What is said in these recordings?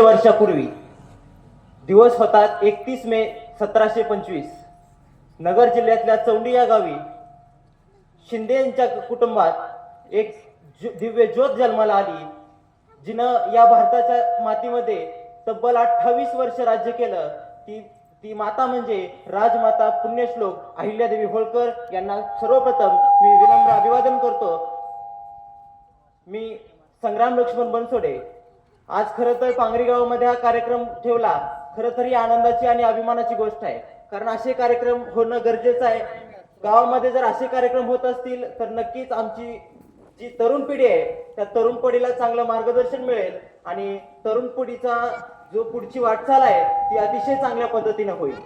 वर्षापूर्वी. दिवस होतात एकतीस मे सतराशे पंचवीस. नगर जिल्ह्यातल्या चौंडी या गावी शिंदे यांच्या कुटुंबात एक दिव्य ज्योत जन्माला आली. जिनं या भारताच्या मातीमध्ये तब्बल अठ्ठावीस वर्ष राज्य केलं. ती ती माता म्हणजे राजमाता पुण्यश्लोक अहिल्यादेवी होळकर यांना सर्वप्रथम मी विनम्र अभिवादन करतो. मी संग्राम लक्ष्मण बनसोडे. आज खरं तर पांगरी गावामध्ये हा कार्यक्रम ठेवला. खरं तर ही आनंदाची आणि अभिमानाची गोष्ट आहे. कारण असे कार्यक्रम होणं गरजेचं आहे. गावामध्ये जर असे कार्यक्रम होत असतील तर नक्कीच आमची जी तरुण पिढी आहे त्या तरुण पिढीला चांगलं मार्गदर्शन मिळेल आणि तरुण पिढीचा जो पुढची वाटचाल आहे ती अतिशय चांगल्या पद्धतीने होईल.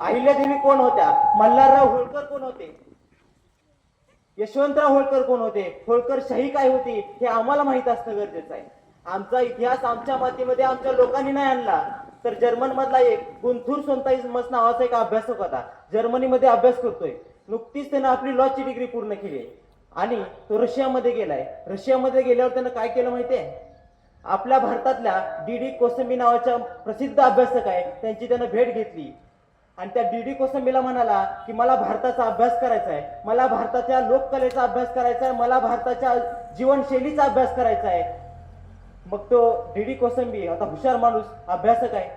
अहिल्यादेवी कोण होत्या? मल्हारराव होळकर कोण होते? यशवंतराव होळकर कोण होते? होळकर शाही काय होती? हे आम्हाला माहीत असणं गरजेचं आहे. आमचा इतिहास आमच्या मातीमध्ये आमच्या लोकांनी नाही आणला. तर जर्मन मधला एक गुंथूर सोनताईमस नावाचा एक अभ्यासक होता. जर्मनीमध्ये अभ्यास करतोय. नुकतीच त्यानं आपली लॉची डिग्री पूर्ण केली. आणि तो रशियामध्ये गेलाय. रशियामध्ये गेल्यावर त्यानं काय केलं माहितीये? आपल्या भारतातल्या डी डी कोसंबी नावाच्या प्रसिद्ध अभ्यासक आहे. त्यांची त्यानं भेट घेतली. आणि त्या डी डी कोसंबीला म्हणाला की मला भारताचा अभ्यास करायचा आहे. मला भारताच्या लोककलेचा अभ्यास करायचा आहे. मला भारताच्या जीवनशैलीचा अभ्यास करायचा आहे. मग तो डी डी कोसंबी आता हुशार माणूस अभ्यासक आहे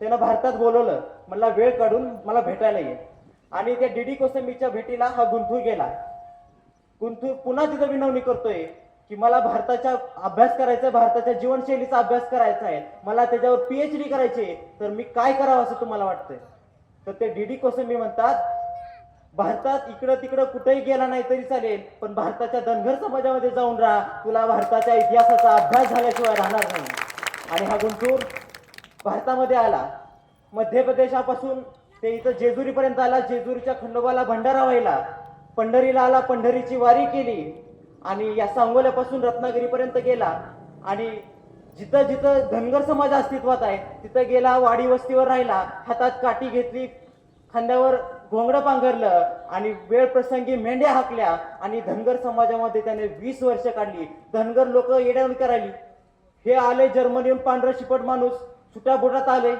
त्यानं भारतात बोलवलं मला वेळ काढून मला भेटायला ये आणि त्या डी डी कोसंबीच्या भेटीला हा गुंथूर गेला गुंथूर पुन्हा तिथं विनवणी करतोय की मला भारताचा अभ्यास करायचा आहे भारताच्या जीवनशैलीचा अभ्यास करायचा आहे मला त्याच्यावर पीएच डी करायची आहे. तर मी काय करावं असं तुम्हाला वाटतंय तर ते डी डी कोसंबी म्हणतात भारतात इकडं तिकडं कुठेही गेला नाही तरी चालेल पण भारताच्या धनगर समाजामध्ये जाऊन राहा. तुला भारताच्या इतिहासाचा अभ्यास झाल्याशिवाय राहणार नाही. आणि हा गुंटूर भारतामध्ये आला. मध्य प्रदेशापासून ते इथं जेजुरीपर्यंत आला. जेजुरीच्या खंडोबाला भंडारा व्हायला. पंढरीला आला पंढरीची वारी केली. आणि या सांगोल्यापासून रत्नागिरीपर्यंत गेला. आणि जिथं जिथं धनगर समाज अस्तित्वात आहे तिथं गेला वाडी वस्तीवर राहिला. हातात काठी घेतली खांद्यावर घोंगडं पांघरलं आणि वेळ प्रसंगी मेंढ्या हाकल्या आणि धनगर समाजामध्ये त्याने वीस वर्ष काढली. धनगर लोक येड्यावून करायली. हे आले जर्मनीहून पांढरं शिपट माणूस. सुट्या बोटात आले.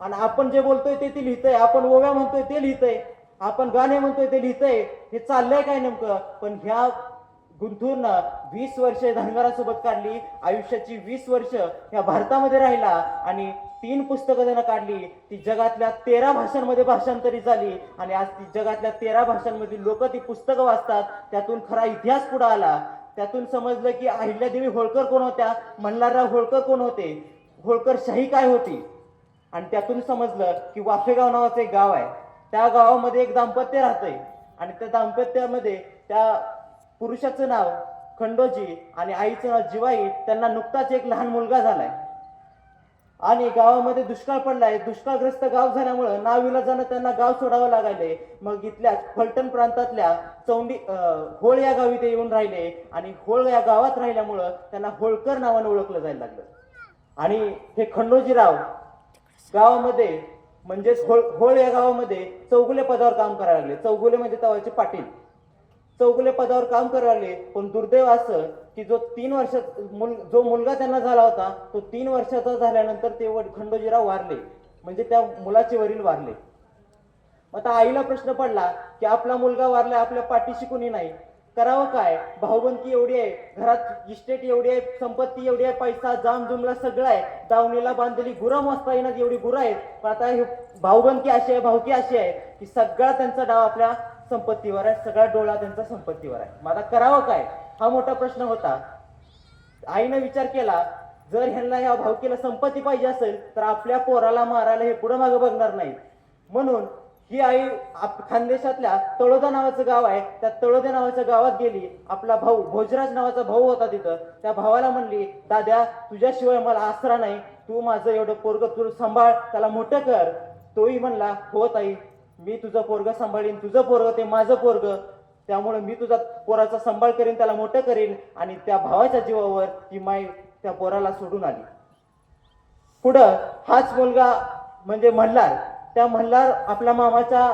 आणि आपण जे बोलतोय ते ते लिहितंय. आपण ओव्या म्हणतोय ते लिहितंय. आपण गाणे म्हणतोय ते लिहितंय. हे चाललंय काय नेमकं? पण ह्या गुंतून वीस वर्ष धनगरासोबत काढली आयुष्याची वीस वर्ष ह्या भारतामध्ये राहिला आणि तीन पुस्तकं त्यानं काढली. ती जगातल्या तेरा भाषांमध्ये भाषांतरित झाली आणि आज ती जगातल्या तेरा भाषांमधील लोक ती पुस्तकं वाचतात. त्यातून खरा इतिहास पुढे आला. त्यातून समजलं की अहिल्यादेवी होळकर कोण होत्या? मल्हारराव होळकर कोण होते? होळकर शाही काय होती? आणि त्यातून समजलं की वाफेगाव नावाचं एक गाव आहे. त्या गावामध्ये एक दाम्पत्य राहतंय. आणि त्या दाम्पत्यामध्ये त्या पुरुषाचं नाव खंडोजी आणि आईचं नाव जिवाई त्यांना नुकताच एक लहान मुलगा झालाय. आणि गावामध्ये दुष्काळ पडलाय. दुष्काळग्रस्त गाव झाल्यामुळं नाविला जाणं त्यांना गाव सोडावं लागायले मग इथल्या फलटण प्रांतातल्या चौंडी होळ या गावी ते येऊन राहिले आणि होळ या गावात राहिल्यामुळं त्यांना होळकर नावानं ओळखलं जायला लागलं. आणि हे खंडोजीराव गावामध्ये म्हणजेच होळ होळ या गावामध्ये चौगुले पदावर काम करायला लागले. चौगुले म्हणजे तवाचे पाटील. चौगुले पदावर काम करायले पण दुर्दैव असं की जो तीन वर्षात मुल जो मुलगा त्यांना झाला होता तो तीन वर्षाचा झाल्यानंतर ते खंडोजीराव वारले. म्हणजे त्या मुलाचे वरील वारले. मग आता आईला प्रश्न पडला की आपला मुलगा वारला आपल्या पाठीशी कुणी नाही. करावं काय? भाऊबंदकी एवढी आहे घरात इस्टेट एवढी आहे संपत्ती एवढी आहे पैसा जाम जुमला सगळं आहे. दावणीला बांधलेली गुरं मस्ता येणार एवढी गुरं आहेत. पण आता हे भाऊबंदकी अशी आहे भाऊकी अशी आहे की सगळा त्यांचा डाव आपल्या संपत्तीवर आहे सगळा डोळा त्यांचा संपत्तीवर आहे. मग आता करावं काय? हा मोठा प्रश्न होता. आईनं विचार केला जर ह्यांना या भावकीला संपत्ती पाहिजे असेल तर आपल्या पोराला मारायला हे पुढं मागं बघणार नाही. म्हणून ही आई आप- खानदेशातल्या तळोदा नावाचं गाव आहे. त्या तळोदा नावाच्या गावात गेली. आपला भाऊ भोजराज नावाचा भाऊ होता तिथं. त्या भावाला म्हणली दाद्या तुझ्याशिवाय मला आसरा नाही. तू माझं एवढं पोरग तू सांभाळ त्याला मोठं कर. तोही म्हणला हो ताई मी तुझं पोरग सांभाळीन तुझं पोरग ते माझं पोरग. त्यामुळे मी तुझा पोराचा सांभाळ करीन त्याला मोठं करीन आणि त्या भावाच्या जीवावर ती माई त्या पोराला सोडून आली. पुढं हाच मुलगा म्हणजे मल्हार. त्या मल्हार आपल्या मामाच्या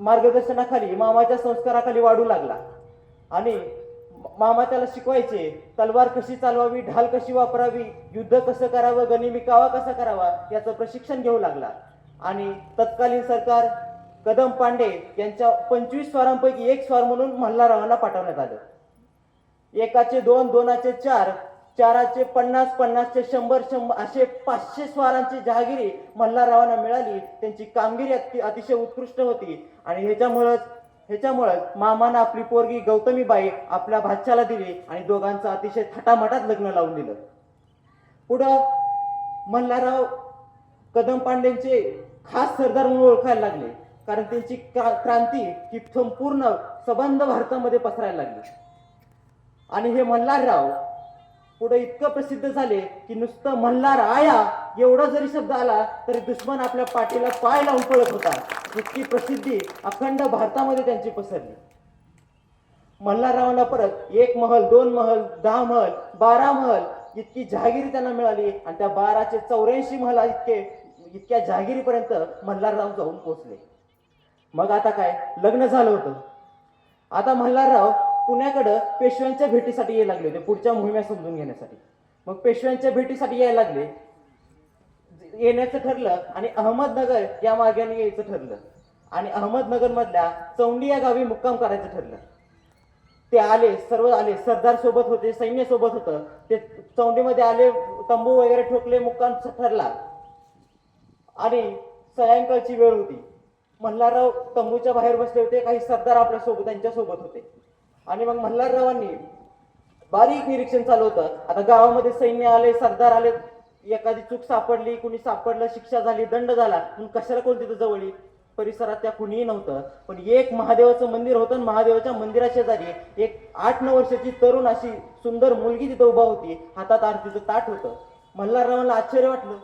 मार्गदर्शनाखाली मामाच्या संस्काराखाली वाढू लागला. आणि मामा त्याला शिकवायचे तलवार कशी चालवावी ढाल कशी वापरावी युद्ध कसं करावं गनिमी कावा कसा करावा याचं प्रशिक्षण घेऊ लागला. आणि तत्कालीन सरकार कदम पांडे यांच्या पंचवीस स्वारांपैकी एक स्वार म्हणून मल्हाररावांना पाठवण्यात आलं. एकाचे दोन दोनाचे चार चाराचे पन्नास पन्नासचे शंभर शंभर असे पाचशे स्वारांची जहागिरी मल्हाररावांना मिळाली. त्यांची कामगिरी अति अतिशय उत्कृष्ट होती. आणि ह्याच्यामुळंच ह्याच्यामुळंच मामानं आपली पोरगी गौतमीबाई आपल्या भाच्याला दिली आणि दोघांचं अतिशय थटामटात लग्न लावून दिलं. पुढं मल्हारराव कदम पांडेंचे खास सरदार म्हणून ओळखायला लागले. कारण त्यांची क्रांती ही संपूर्ण सबंध भारतामध्ये पसरायला लागली. आणि हे मल्हारराव पुढे इतकं प्रसिद्ध झाले की नुसतं मल्हार आया एवढा जरी शब्द आला तरी दुश्मन आपल्या पाठीला पाय लावून पळत होता. इतकी प्रसिद्धी अखंड भारतामध्ये त्यांची पसरली. मल्हाररावांना परत एक महल दोन महल दहा महल बारा महल इतकी जहागिरी त्यांना मिळाली आणि त्या बाराचे चौऱ्याऐंशी महल इतके इतक्या जहागिरीपर्यंत मल्हारराव जाऊन पोहोचले. मग आता काय? लग्न झालं होतं. आता मल्हारराव पुण्याकडं पेशव्यांच्या भेटीसाठी यायला लागले होते पुढच्या मोहिम्या समजून घेण्यासाठी. मग पेशव्यांच्या भेटीसाठी यायला लागले. येण्याचं ठरलं आणि अहमदनगर या मार्गाने यायचं ठरलं. आणि अहमदनगर मधल्या चौंडी या गावी मुक्काम करायचं ठरलं. ते आले सर्व आले सरदार सोबत होते सैन्य सोबत होतं. ते चौंडीमध्ये आले तंबू वगैरे ठोकले मुक्काम ठरला. आणि सायंकाळची वेळ होती. मल्हारराव तंबूच्या बाहेर बसले होते काही सरदार आपल्यासोबत त्यांच्यासोबत होते. आणि मग मल्हाररावांनी बारीक निरीक्षण चालू होतं. आता गावामध्ये सैन्य आले सरदार आले एखादी चूक सापडली कुणी सापडलं शिक्षा झाली दंड झाला म्हणून कशाला कोण तिथं जवळ? परिसरात त्या कुणीही नव्हतं. पण एक महादेवाचं मंदिर होतं आणि महादेवाच्या मंदिरा शेजारी एक आठ नऊ वर्षाची तरुण अशी सुंदर मुलगी तिथं उभा होती. हातात आरतीचं ताट होतं. मल्हाररावांना आश्चर्य वाटलं.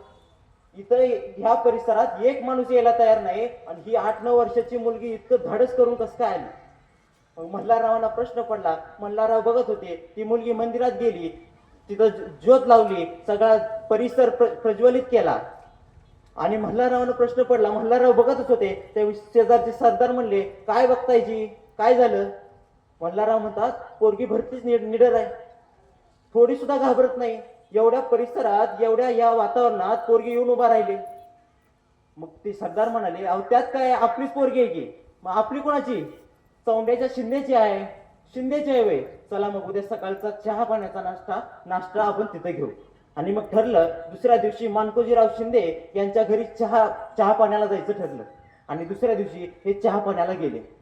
इथं ह्या परिसरात एक माणूस यायला तयार नाही आणि ही आठ नऊ वर्षाची मुलगी इतकं धाडस करून कसं काय आली? मग मल्हाररावांना प्रश्न पडला. मल्हारराव बघत होते ती मुलगी मंदिरात गेली तिथं ज्योत लावली सगळा परिसर प्र- प्रज्वलित केला. आणि मल्हाररावांना प्रश्न पडला. मल्हारराव बघतच होते त्या शेजारचे सरदार म्हणले काय बघतायची? काय झालं? मल्हारराव म्हणतात पोरगी भरतीच निड निडर आहे. थोडी सुद्धा घाबरत नाही. एवढ्या परिसरात एवढ्या या वातावरणात पोरगी येऊन उभा राहिले. मग ते सरदार म्हणाले अहो त्यात काय? आपलीच पोरगी आहे की. मग आपली कोणाची? चौंड्याच्या शिंदेची आहे. शिंदेची आहे वय चला मग उद्या सकाळचा चहा पाण्याचा नाश्ता नाश्ता आपण तिथे घेऊ. आणि मग ठरलं दुसऱ्या दिवशी मानकोजीराव शिंदे यांच्या घरी चहा चहा पाण्याला जायचं ठरलं. आणि दुसऱ्या दिवशी हे चहा पाण्याला गेले.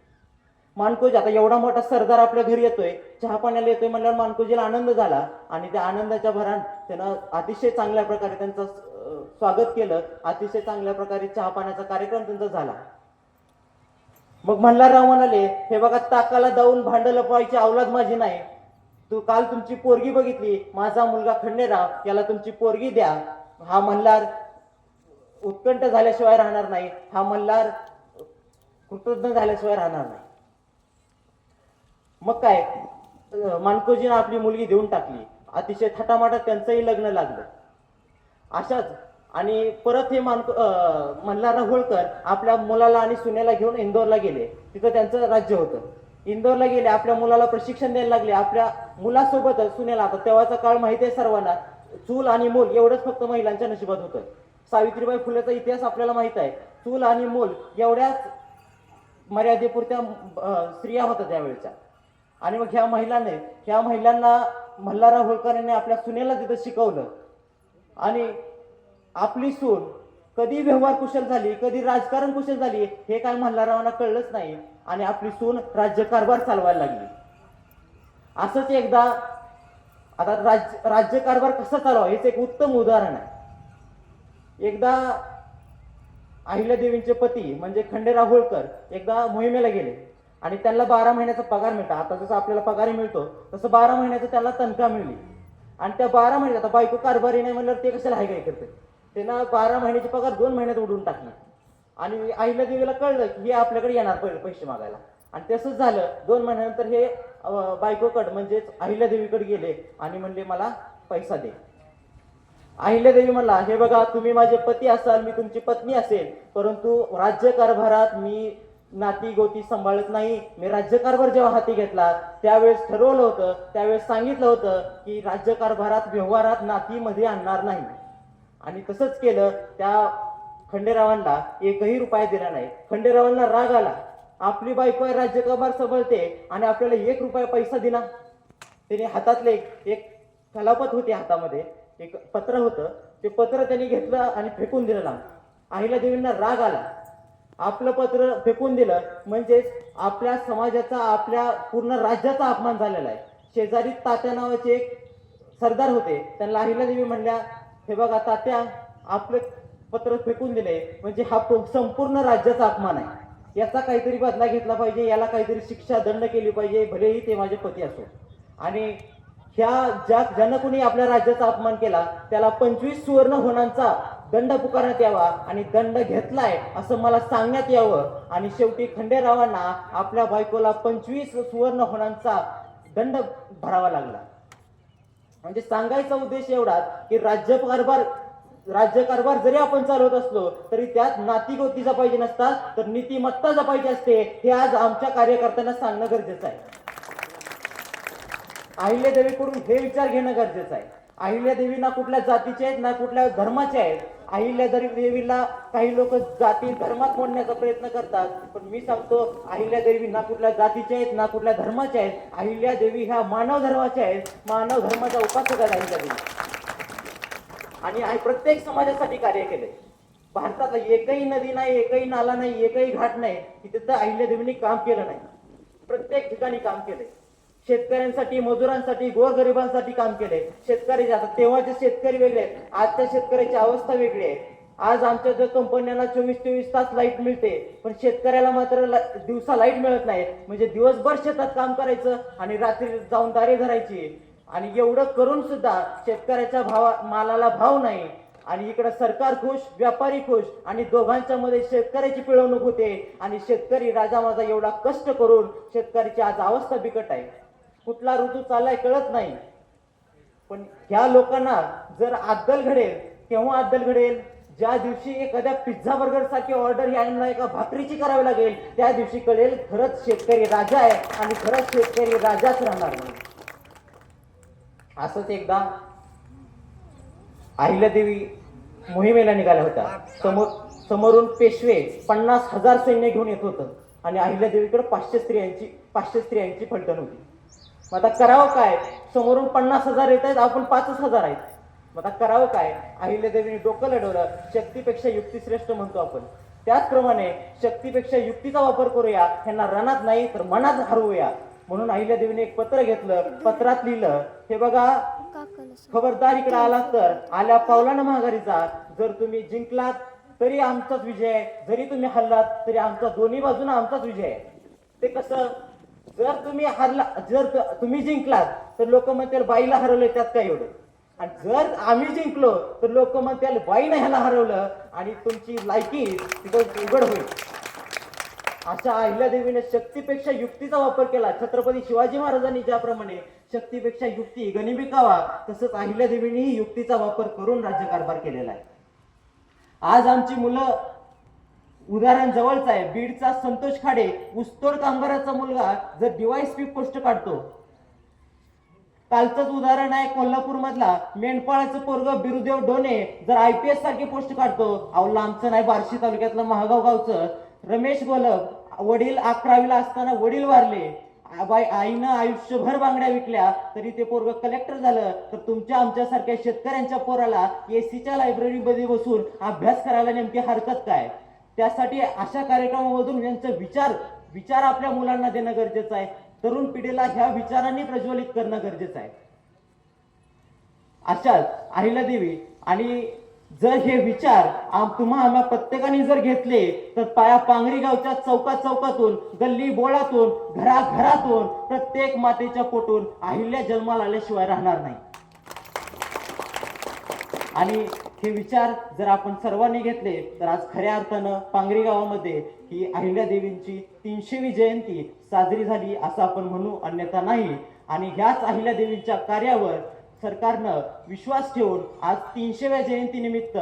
मानकोजी आता एवढा मोठा सरदार आपल्या घरी येतोय चहा पाण्याला येतोय म्हणल्यावर मानकोजीला आनंद झाला आणि त्या आनंदाच्या भरात त्यानं अतिशय चांगल्या प्रकारे त्यांचं स्वागत केलं अतिशय चांगल्या प्रकारे चहा पाण्याचा कार्यक्रम त्यांचा झाला. मग मल्हारराव म्हणाले हे बघा ताकाला जाऊन भांड लपवायची अवलाद माझी नाही. तू काल तुमची पोरगी बघितली माझा मुलगा खंडेराव याला तुमची पोरगी द्या. हा मल्हार उत्कंठ झाल्याशिवाय राहणार नाही. हा मल्हार कृतज्ञ झाल्याशिवाय राहणार नाही. मग काय? मानकोजीनं आपली मुलगी देऊन टाकली. अतिशय थटामाटात त्यांचंही लग्न लागलं. अशाच आणि परत हे मानक मल्हारराव होळकर आपल्या मुलाला आणि सुनेला घेऊन इंदोरला गेले. तिथं त्यांचं राज्य होतं. इंदोरला गेले आपल्या मुलाला प्रशिक्षण द्यायला लागले. आपल्या मुलासोबतच सुनेला आता तेव्हाचा काळ माहिती आहे सर्वांना चूल आणि मूल एवढंच फक्त महिलांच्या नशिबात होतं. सावित्रीबाई फुलेचा इतिहास आपल्याला माहीत आहे. चूल आणि मूल एवढ्याच मर्यादेपुरत्या स्त्रिया होत्या त्यावेळेच्या. आणि मग ह्या महिलाने ह्या महिलांना मल्हारराव होळकरांनी आपल्या सुनेला तिथं शिकवलं. आणि आपली सून कधी व्यवहार कुशल झाली कधी राजकारण कुशल झाली हे काय मल्हाररावांना कळलंच नाही. आणि आपली सून राज्यकारभार चालवायला लागली. असंच एकदा आता राज्य राज्यकारभार कसा चालवा हेच एक उत्तम उदाहरण आहे. एकदा अहिल्यादेवींचे पती म्हणजे खंडेराव होळकर एकदा मोहिमेला गेले. आणि त्यांना बारा महिन्याचा पगार मिळता. आता जसं आपल्याला पगार मिळतो तसं बारा महिन्याचं त्याला तनखा मिळली. आणि त्या बारा महिन्यात आता बायको कारभारी नाही म्हणल्यावर ते कशाला हाय काय करते त्यांना बारा महिन्याचे पगार दोन महिन्यात उडून टाकणार. आणि अहिल्यादेवीला कळलं की हे आपल्याकडे येणार पहिले पैसे मागायला. आणि तसंच झालं. दोन महिन्यानंतर हे बायकोकड म्हणजेच अहिल्यादेवीकडे गेले आणि म्हणले मला पैसा दे. अहिल्यादेवी म्हणला हे बघा तुम्ही माझे पती असाल मी तुमची पत्नी असेल परंतु राज्यकारभारात मी नाती गोती सांभाळत नाही. मी राज्यकारभार जेव्हा हाती घेतला त्यावेळेस ठरवलं होतं त्यावेळेस सांगितलं होतं की राज्यकारभारात व्यवहारात नातीमध्ये आणणार नाही. आणि तसंच केलं त्या खंडेरावांना एकही रुपया दिला नाही. खंडेरावांना राग आला. आपली बायको आहे राज्यकारभार सांभाळते आणि आपल्याला एक रुपया पैसा दिला. त्याने हातातले एक एक कलापत होती हातामध्ये. एक पत्र होतं. ते पत्र त्यांनी घेतलं आणि फेकून दिलं. लांब आहिला देवींना राग आला. आपलं पत्र फेकून दिलं म्हणजेच आपल्या समाजाचा आपल्या पूर्ण राज्याचा अपमान झालेला आहे. शेजारी तात्या नावाचे एक सरदार होते. त्यांना अहिला देवी म्हणल्या हे बघा तात्या आपलं पत्र फेकून दिले म्हणजे हा संपूर्ण राज्याचा अपमान आहे. याचा काहीतरी बदला घेतला पाहिजे याला काहीतरी शिक्षा दंड केली पाहिजे भलेही ते माझे पती असो. आणि ह्या ज्या ज्यानं कोणी आपल्या राज्याचा अपमान केला त्याला पंचवीस सुवर्ण होणांचा दंड पुकारण्यात यावा आणि दंड घेतलाय असं मला सांगण्यात यावं. आणि शेवटी खंडेरावांना आपल्या बायकोला पंचवीस सुवर्ण होणांचा दंड भरावा लागला. म्हणजे सांगायचा उद्देश एवढाच की राज्यकारभार राज्यकारभार जरी आपण चालवत असलो तरी त्यात नाती जपायची नसतात तर नीतिमत्ता जपायची असते हे आज आमच्या कार्यकर्त्यांना सांगणं गरजेचं आहे. अहिल्यादेवीकडून हे विचार घेणं गरजेचं आहे. अहिल्यादेवी ना कुठल्या जातीचे आहेत ना कुठल्या धर्माचे आहेत अहिल्या अहिल्यादेवी देवीला काही लोक जाती धर्मात मोडण्याचा प्रयत्न करतात पण मी सांगतो अहिल्यादेवी ना कुठल्या जातीचे आहेत ना कुठल्या धर्माच्या आहेत अहिल्या देवी ह्या मानव धर्माच्या आहेत मानव धर्माच्या उपासक आहेत अहिल्यादेवी आणि प्रत्येक समाजासाठी कार्य केले भारतात एकही नदी नाही एकही नाला नाही एकही घाट नाही की तिथं अहिल्यादेवींनी काम केलं नाही. प्रत्येक ठिकाणी काम केलंय. शेतकऱ्यांसाठी मजुरांसाठी गोरगरिबांसाठी काम केलंय शेतकरी आता तेव्हाचे शेतकरी वेगळे आहेत आजच्या शेतकऱ्याची अवस्था वेगळी आहे. आज आमच्या जर कंपन्यांना चोवीस चोवीस तास लाइट मिळते पण शेतकऱ्याला मात्र ला- दिवसा लाइट मिळत नाही. म्हणजे दिवसभर शेतात काम करायचं आणि रात्री जाऊन दारे धरायची. आणि एवढं करून सुद्धा शेतकऱ्याच्या भावा मालाला भाव नाही. आणि इकडे सरकार खुश व्यापारी खुश आणि दोघांच्या मध्ये शेतकऱ्याची पिळवणूक होते. आणि शेतकरी राजा माझा एवढा कष्ट करून शेतकऱ्याची आज अवस्था बिकट आहे. कुठला ऋतू चाललाय कळत नाही. पण ह्या लोकांना जर अद्दल घडेल केव्हा अद्दल घडेल? ज्या दिवशी एखाद्या पिझ्झा बर्गर सारखी ऑर्डर यांना एका भाकरीची करावी लागेल त्या दिवशी कळेल खरंच शेतकरी राजा आहे आणि खरंच शेतकरी राजाच राहणार नाही. असंच एकदा अहिल्यादेवी मोहिमेला निघाल्या होत्या. समोर समोरून पेशवे पन्नास हजार सैन्य घेऊन येत होतं आणि अहिल्यादेवीकडे पाचशे स्त्रियांची पाचशे स्त्रियांची फलटण होती. मग आता करावं काय? समोरून पन्नास हजार येत आहेत आपण पाचच हजार आहेत. मग आता करावं काय? अहिल्यादेवीने डोकं लढवलं शक्तीपेक्षा युक्ती श्रेष्ठ म्हणतो आपण. त्याचप्रमाणे शक्तीपेक्षा युक्तीचा वापर करूया ह्यांना रणात नाही तर मनात हरवूया. म्हणून अहिल्यादेवीने एक पत्र घेतलं पत्रात लिहिलं हे बघा. खबरदार इकडे आला तर आल्या पावलानं माघारीचा जर तुम्ही जिंकलात तरी आमचाच विजय जरी तुम्ही हल्लात तरी आमचा दोन्ही बाजूने आमचाच विजय आहे. ते कसं? जर तुम्ही हरला जर तुम्ही जिंकलात तर लोक म्हणतील बाईला हरवलं त्यात काय एवढं? आणि जर आम्ही जिंकलो तर लोक म्हणतील बाईने ह्याला हरवलं आणि तुमची लायकी तिथं उघड होईल. अशा अहिल्यादेवीने शक्तीपेक्षा युक्तीचा वापर केला. छत्रपती शिवाजी महाराजांनी ज्याप्रमाणे शक्तीपेक्षा युक्ती गनिमिकावा तसंच अहिल्यादेवीनेही युक्तीचा वापर करून राज्यकारभार केलेला आहे. आज आमची मुलं उदाहरण जवळच आहे. बीडचा संतोष खाडे उस्तोड कामगाराचा मुलगा जर डिवाइस पी पोस्ट काढतो. कालचंच उदाहरण आहे कोल्हापूर मधला मेंढपाळाचं पोरग बिरुदेव डोने जर आय पी एस सारखी पोस्ट काढतो. अहो लांबचं नाही बार्शी तालुक्यातलं महागाव गावचं. रमेश गोलक वडील अकरावीला असताना वडील वारले. बाई आईनं आयुष्यभर बांगड्या विकल्या तरी ते पोरग कलेक्टर झालं. तर तुमच्या आमच्यासारख्या शेतकऱ्यांच्या पोराला एसीच्या लायब्ररीमध्ये बसून अभ्यास करायला नेमकी हरकत काय? त्यासाठी अशा कार्यक्रमामधून यांचा विचार विचार आपल्या मुलांना देणं गरजेचं आहे. तरुण पिढीला ह्या विचारांनी प्रज्वलित करणं गरजेचं आहे. अशाच अहिल्यादेवी आणि जर हे विचार आम तुम्हा आम्हा प्रत्येकाने जर घेतले तर पाया पांगरी गावच्या चौका चौकातून गल्ली बोळातून घरा घरातून प्रत्येक मातेच्या पोटून अहिल्या जन्माला आल्याशिवाय राहणार नाही. आणि हे विचार जर आपण सर्वांनी घेतले तर आज खऱ्या अर्थानं पांगरी गावामध्ये ही अहिल्यादेवींची तीनशेवी जयंती साजरी झाली असं आपण म्हणू अन्यथा नाही. आणि ह्याच अहिल्या देवींच्या कार्यावर सरकारनं विश्वास ठेवून आज तीनशेव्या जयंतीनिमित्त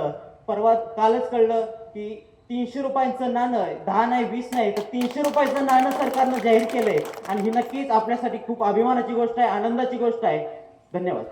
परवा कालच कळलं की तीनशे रुपयांचं नाणं दहा नाही वीस नाही तर तीनशे रुपयाचं नाणं सरकारनं जाहीर केलंय. आणि ही नक्कीच आपल्यासाठी खूप अभिमानाची गोष्ट आहे आनंदाची गोष्ट आहे. धन्यवाद.